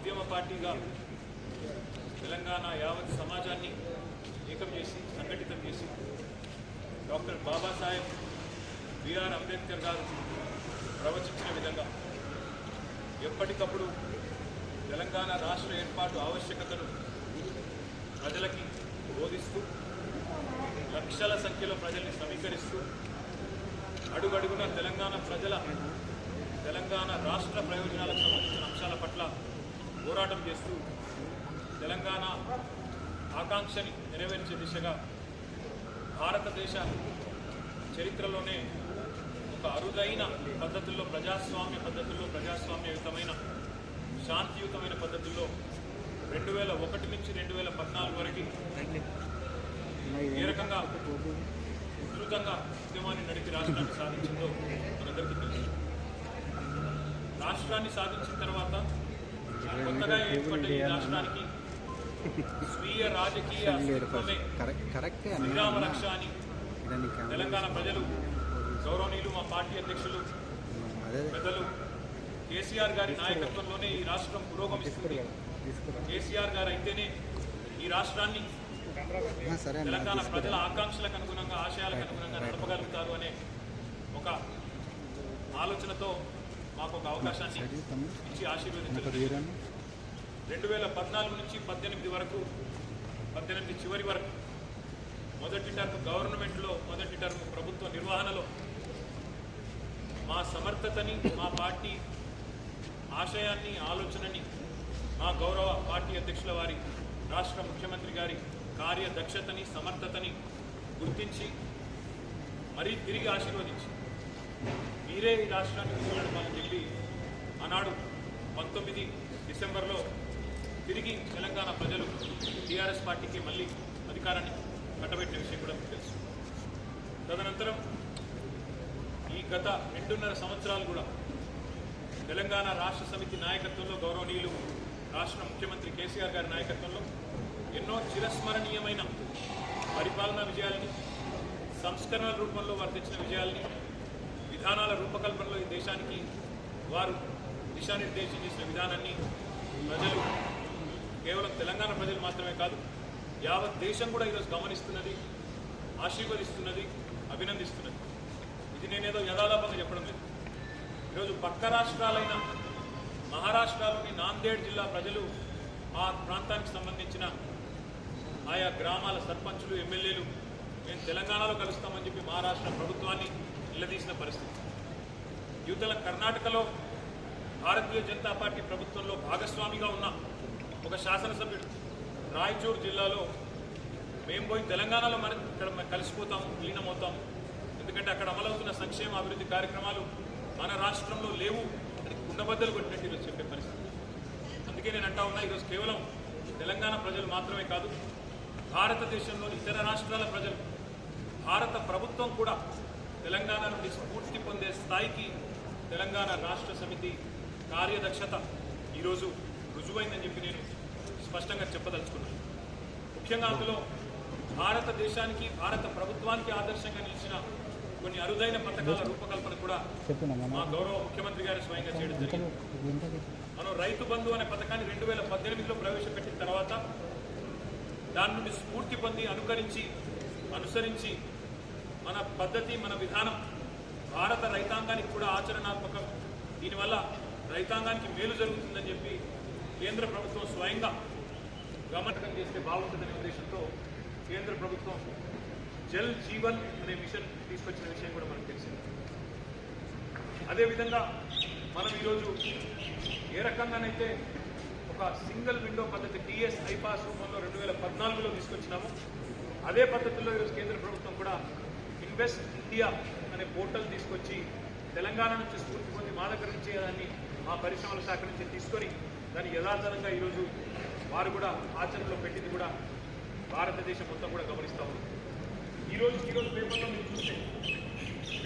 ఉద్యమ పార్టీగా తెలంగాణ యావత్ సమాజాన్ని ఏకం చేసి సంఘటితం చేసి డాక్టర్ బాబాసాహెబ్ బిఆర్ అంబేద్కర్ గారు ప్రవచించిన విధంగా ఎప్పటికప్పుడు తెలంగాణ రాష్ట్ర ఏర్పాటు ఆవశ్యకతను ప్రజలకి బోధిస్తూ లక్షల సంఖ్యలో ప్రజల్ని సమీకరిస్తూ అడుగడుగున తెలంగాణ ప్రజల తెలంగాణ రాష్ట్ర ప్రయోజనాలకు సంబంధించిన అంశాల పట్ల పోరాటం చేస్తూ తెలంగాణ ఆకాంక్షని నెరవేర్చే దిశగా భారతదేశ చరిత్రలోనే ఒక అరుదైన పద్ధతుల్లో ప్రజాస్వామ్య పద్ధతుల్లో ప్రజాస్వామ్యయుతమైన శాంతియుతమైన పద్ధతుల్లో రెండు వేల ఒకటి నుంచి రెండు వేల పద్నాలుగు వరకు ఏ రకంగా ఉధృతంగా ఉద్యమాన్ని నడిపి రాష్ట్రాన్ని సాధించిందో మనందరికీ తెలుసు. రాష్ట్రాన్ని సాధించిన తర్వాత కొత్తగా ఏర్పడ్డ ఈ రాష్ట్రానికి స్వీయ రాజకీయ శ్రీరామ రక్ష అని తెలంగాణ ప్రజలు గౌరవనీయులు మా పార్టీ అధ్యక్షులు పెద్దలు కేసీఆర్ గారి నాయకత్వంలోనే ఈ రాష్ట్రం పురోగమిస్తుంది. కేసీఆర్ గారు అయితేనే ఈ రాష్ట్రాన్ని తెలంగాణ ప్రజల ఆకాంక్షలకు అనుగుణంగా ఆశయాలకు అనుగుణంగా నడపగలుగుతారు అనే ఒక ఆలోచనతో మాకు ఒక అవకాశాన్ని ఇచ్చి ఆశీర్వదించారు రెండు వేల పద్నాలుగు నుంచి పద్దెనిమిది వరకు పద్దెనిమిది చివరి వరకు మొదటి టర్మ్ గవర్నమెంట్లో మొదటి టర్మ్ ప్రభుత్వ నిర్వహణలో మా సమర్థతని మా పార్టీ ఆశయాన్ని ఆలోచనని మా గౌరవ పార్టీ అధ్యక్షుల వారి రాష్ట్ర ముఖ్యమంత్రి గారి కార్యదక్షతని సమర్థతని గుర్తించి మరీ తిరిగి ఆశీర్వదించి మీరే ఈ రాష్ట్రాన్ని ముందుకెళ్ళాలని చెప్పి ఆనాడు పంతొమ్మిది డిసెంబర్లో తిరిగి తెలంగాణ ప్రజలు టీఆర్ఎస్ పార్టీకి మళ్ళీ అధికారాన్ని కట్టబెట్టిన విషయం కూడా మీకు తెలుసు. తదనంతరం ఈ గత రెండున్నర సంవత్సరాలు కూడా తెలంగాణ రాష్ట్ర సమితి నాయకత్వంలో గౌరవనీయులు రాష్ట్ర ముఖ్యమంత్రి కేసీఆర్ గారి నాయకత్వంలో ఎన్నో చిరస్మరణీయమైన పరిపాలనా విజయాలని సంస్కరణల రూపంలో వారు తెచ్చిన విజయాల్ని విధానాల రూపకల్పనలో ఈ దేశానికి వారు దిశానిర్దేశం చేసిన విధానాన్ని ప్రజలు కేవలం తెలంగాణ ప్రజలు మాత్రమే కాదు యావత్ దేశం కూడా ఈరోజు గమనిస్తున్నది ఆశీర్వదిస్తున్నది అభినందిస్తున్నది. ఇది నేనేదో యథాలాపంగా చెప్పడం లేదు. ఈరోజు పక్క రాష్ట్రాలైన మహారాష్ట్రలోని నాందేడ్ జిల్లా ప్రజలు ఆ ప్రాంతానికి సంబంధించిన ఆయా గ్రామాల సర్పంచులు ఎమ్మెల్యేలు మేము తెలంగాణలో కలుస్తామని చెప్పి మహారాష్ట్ర ప్రభుత్వాన్ని నిలదీసిన పరిస్థితి. యువతల కర్ణాటకలో భారతీయ జనతా పార్టీ ప్రభుత్వంలో భాగస్వామిగా ఉన్న ఒక శాసనసభ్యుడు రాయచూరు జిల్లాలో మేము పోయి తెలంగాణలో మనం ఇక్కడ కలిసిపోతాము విలీనమవుతాము ఎందుకంటే అక్కడ అమలవుతున్న సంక్షేమ అభివృద్ధి కార్యక్రమాలు మన రాష్ట్రంలో లేవు అని కుండబద్దలు కొట్టినట్టు ఈరోజు చెప్పే పరిస్థితి. అందుకే నేను అంటా ఉన్నా ఈరోజు కేవలం తెలంగాణ ప్రజలు మాత్రమే కాదు భారతదేశంలోని ఇతర రాష్ట్రాల ప్రజలు భారత ప్రభుత్వం కూడా తెలంగాణ నుండి స్ఫూర్తి పొందే స్థాయికి తెలంగాణ రాష్ట్ర సమితి కార్యదక్షత ఈరోజు రుజువైందని చెప్పి నేను స్పష్టంగా చెప్పదలుచుకున్నాను. ముఖ్యంగా అందులో భారతదేశానికి భారత ప్రభుత్వానికి ఆదర్శంగా నిలిచిన కొన్ని అరుదైన పథకాల రూపకల్పన కూడా మా గౌరవ ముఖ్యమంత్రి గారు స్వయంగా చేయడం జరిగింది. మనం రైతు బంధు అనే పథకాన్ని రెండు వేల పద్దెనిమిదిలో ప్రవేశపెట్టిన తర్వాత దాని నుండి స్ఫూర్తి పొంది అనుకరించి అనుసరించి మన పద్ధతి మన విధానం భారత రైతాంగానికి కూడా ఆచరణాత్మకం. దీనివల్ల రైతాంగానికి మేలు జరుగుతుందని చెప్పి కేంద్ర ప్రభుత్వం స్వయంగా గమనకం చేస్తే బాగుంటుందనే ఉద్దేశంతో కేంద్ర ప్రభుత్వం జల్ జీవన్ అనే మిషన్ తీసుకొచ్చిన విషయం కూడా మనకు తెలిసింది. అదేవిధంగా మనం ఈరోజు ఏ రకంగానైతే ఒక సింగిల్ విండో పద్ధతి టీఎస్ ఐపాస్ రూపంలో రెండు వేల పద్నాలుగులో తీసుకొచ్చినామో అదే పద్ధతిలో ఈరోజు కేంద్ర ప్రభుత్వం కూడా బెస్ట్ ఇండియా అనే పోర్టల్ తీసుకొచ్చి తెలంగాణ నుంచి స్ఫూర్తి పొంది మా దగ్గర నుంచి దాన్ని మా పరిశ్రమల శాఖ నుంచి తీసుకొని దాన్ని యథాతథంగా ఈరోజు వారు కూడా ఆచరణలో పెట్టింది కూడా భారతదేశం మొత్తం కూడా గమనిస్తూ ఉంది. ఈరోజు ఈరోజు పేపర్లో మీరు చూస్తే